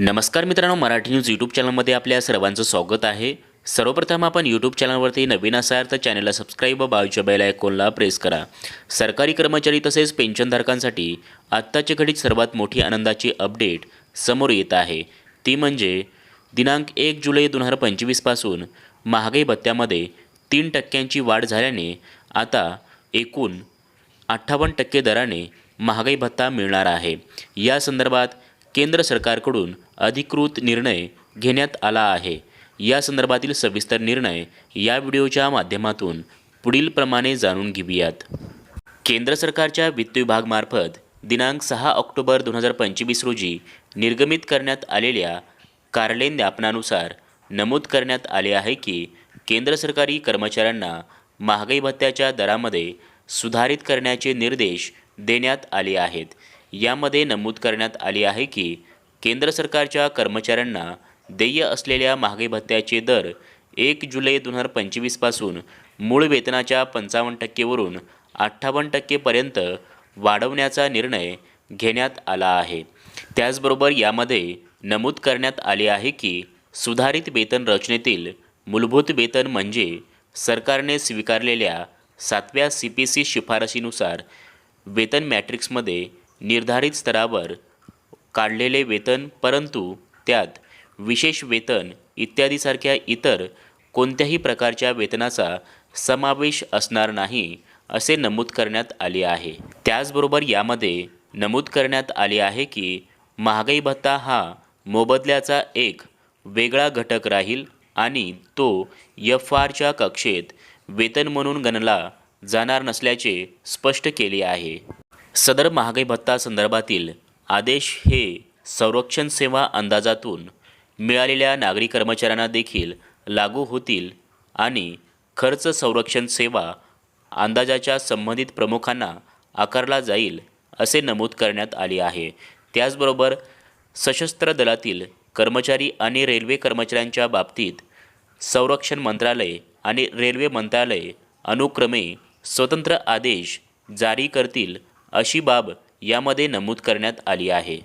नमस्कार मित्रांनो Marathi news YouTube चॅनलमध्ये आपल्या सर्वांचं स्वागत आहे. सर्वप्रथम आपण यूट्यूब चॅनलवरती नवीन असाल तर चॅनलला सबस्क्राईब व बाजूच्या बेल आयकॉनला प्रेस करा. सरकारी कर्मचारी तसेच पेन्शनधारकांसाठी आत्ताच्या घडीत सर्वात मोठी आनंदाची अपडेट समोर येत आहे. ती म्हणजे दिनांक एक जुलै दोन हजार पंचवीसपासून महागाई भत्त्यामध्ये तीन टक्क्यांची वाढ झाल्याने आता एकूण अठ्ठावन्न टक्के दराने महागाई भत्ता मिळणार आहे. या संदर्भात केंद्र सरकारकडून अधिकृत निर्णय घेण्यात आला आहे. या संदर्भातील सविस्तर निर्णय या व्हिडिओच्या माध्यमातून पुढीलप्रमाणे जाणून घेऊयात. केंद्र सरकारच्या वित्त विभागमार्फत दिनांक सहा ऑक्टोबर दोन हजार पंचवीस रोजी निर्गमित करण्यात आलेल्या कार्लेन ज्ञापनानुसार नमूद करण्यात आले आहे की केंद्र सरकारी कर्मचाऱ्यांना महागाई भत्त्याच्या दरामध्ये सुधारित करण्याचे निर्देश देण्यात आले आहेत. यामध्ये नमूद करण्यात आले आहे की केंद्र सरकारच्या कर्मचाऱ्यांना देय असलेल्या महागाई भत्त्याचे दर एक जुलै दोन हजार पंचवीसपासून मूळ वेतनाच्या पंचावन्न टक्केवरून अठ्ठावन्न टक्केपर्यंत वाढवण्याचा निर्णय घेण्यात आला आहे. त्याचबरोबर यामध्ये नमूद करण्यात आले आहे की सुधारित वेतन रचनेतील मूलभूत वेतन म्हणजे सरकारने स्वीकारलेल्या सातव्या सी पी सी शिफारशीनुसार वेतन मॅट्रिक्समध्ये निर्धारित स्तरावर काढलेले वेतन परंतु त्यात विशेष वेतन इत्यादीसारख्या इतर कोणत्याही प्रकारच्या वेतनाचा समावेश असणार नाही असे नमूद करण्यात आले आहे. त्याचबरोबर यामध्ये नमूद करण्यात आले आहे की महागाई भत्ता हा मोबदल्याचा एक वेगळा घटक राहील आणि तो एफ आरच्या कक्षेत वेतन म्हणून गणला जाणार नसल्याचे स्पष्ट केले आहे. सदर महागाई भत्ता संदर्भातील आदेश हे संरक्षण सेवा अंदाजातून मिळालेल्या नागरी कर्मचाऱ्यांना देखील लागू होतील आणि खर्च संरक्षण सेवा अंदाजाच्या संबंधित प्रमुखांना आकारला जाईल असे नमूद करण्यात आले आहे. त्याचबरोबर सशस्त्र दलातील कर्मचारी आणि रेल्वे कर्मचाऱ्यांच्या बाबतीत संरक्षण मंत्रालय आणि रेल्वे मंत्रालय अनुक्रमे स्वतंत्र आदेश जारी करतील अशी बाब यामध्ये नमूद करण्यात आली आहे.